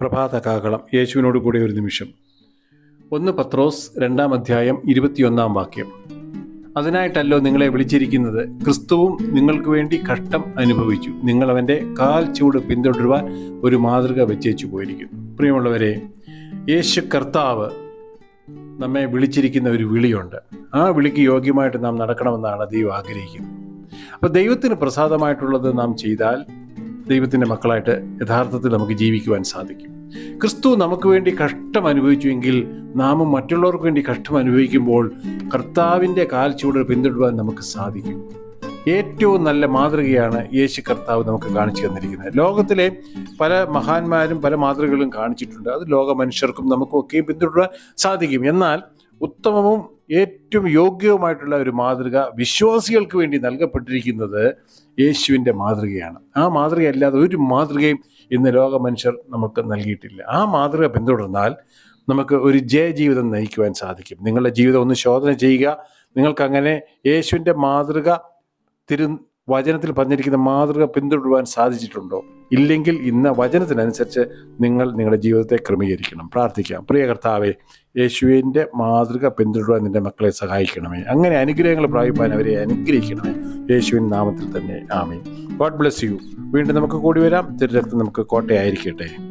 പ്രഭാത കാഹളം യേശുവിനോട് കൂടെ ഒരു നിമിഷം. ഒന്ന് പത്രോസ് രണ്ടാം അധ്യായം ഇരുപത്തിയൊന്നാം വാക്യം. അതിനായിട്ടല്ലോ നിങ്ങളെ വിളിച്ചിരിക്കുന്നത്. ക്രിസ്തുവും നിങ്ങൾക്ക് വേണ്ടി കഷ്ടം അനുഭവിച്ചു. നിങ്ങൾ അവന്റെ കാൽ ചൂട് പിന്തുടരുവാൻ ഒരു മാതൃക വെച്ചേച്ചു പോയിരിക്കുന്നു. പ്രിയമുള്ളവരെ യേശു കർത്താവ് നമ്മെ വിളിച്ചിരിക്കുന്ന ഒരു വിളിയുണ്ട്. ആ വിളിക്ക് യോഗ്യമായിട്ട് നാം നടക്കണമെന്നാണ് ദൈവം ആഗ്രഹിക്കുന്നത്. അപ്പോൾ ദൈവത്തിന് പ്രസാദമായിട്ടുള്ളത് നാം ചെയ്താൽ ദൈവത്തിന്റെ മക്കളായിട്ട് യഥാർത്ഥത്തിൽ നമുക്ക് ജീവിക്കുവാൻ സാധിക്കും. ക്രിസ്തു നമുക്ക് വേണ്ടി കഷ്ടം അനുഭവിച്ചുവെങ്കിൽ നാമും മറ്റുള്ളവർക്ക് വേണ്ടി കഷ്ടം അനുഭവിക്കുമ്പോൾ കർത്താവിന്റെ കാൽച്ചുവട് പിന്തുടരുവാൻ നമുക്ക് സാധിക്കും. ഏറ്റവും നല്ല മാതൃകയാണ് യേശു കർത്താവ് നമുക്ക് കാണിച്ചു തന്നിരിക്കുന്നത്. ലോകത്തിലെ പല മഹാന്മാരും പല മാതൃകകളും കാണിച്ചിട്ടുണ്ട്. അത് ലോക മനുഷ്യർക്കും നമുക്കും ഒക്കെ പിന്തുടരാൻ സാധിക്കും. എന്നാൽ ഉത്തമവും ഏറ്റവും യോഗ്യവുമായിട്ടുള്ള ഒരു മാതൃക വിശ്വാസികൾക്ക് വേണ്ടി നൽകപ്പെട്ടിരിക്കുന്നത് യേശുവിന്റെ മാതൃകയാണ്. ആ മാതൃക അല്ലാതെ ഒരു മാതൃകയും ഇന്ന് ലോക മനുഷ്യർ നമുക്ക് നൽകിയിട്ടില്ല. ആ മാതൃക പിന്തുടർന്നാൽ നമുക്ക് ഒരു ജയജീവിതം നയിക്കുവാൻ സാധിക്കും. നിങ്ങളുടെ ജീവിതം ഒന്ന് ശോധന ചെയ്യുക. നിങ്ങൾക്കങ്ങനെ യേശുവിന്റെ മാതൃക തിരു വചനത്തിൽ പറഞ്ഞിരിക്കുന്ന മാതൃക പിന്തുടരുവാൻ സാധിച്ചിട്ടുണ്ടോ? ഇല്ലെങ്കിൽ ഇന്ന് വചനത്തിനനുസരിച്ച് നിങ്ങൾ നിങ്ങളുടെ ജീവിതത്തെ ക്രമീകരിക്കണം. പ്രാർത്ഥിക്കാം. പ്രിയ കർത്താവെ യേശുവിന്റെ മാതൃക പിന്തുടരുവാൻ നിന്റെ മക്കളെ സഹായിക്കണമേ. അങ്ങനെ അനുഗ്രഹങ്ങൾ പ്രാപിപ്പാൻ അവരെ അനുഗ്രഹിക്കണമേ. യേശുവിൻ നാമത്തിൽ തന്നെ. ആമേ ഗോഡ് ബ്ലെസ് യു. വീണ്ടും നമുക്ക് കൂടി വരാം. തിരുരക്തം നമുക്ക് കോട്ടയായിരിക്കട്ടെ.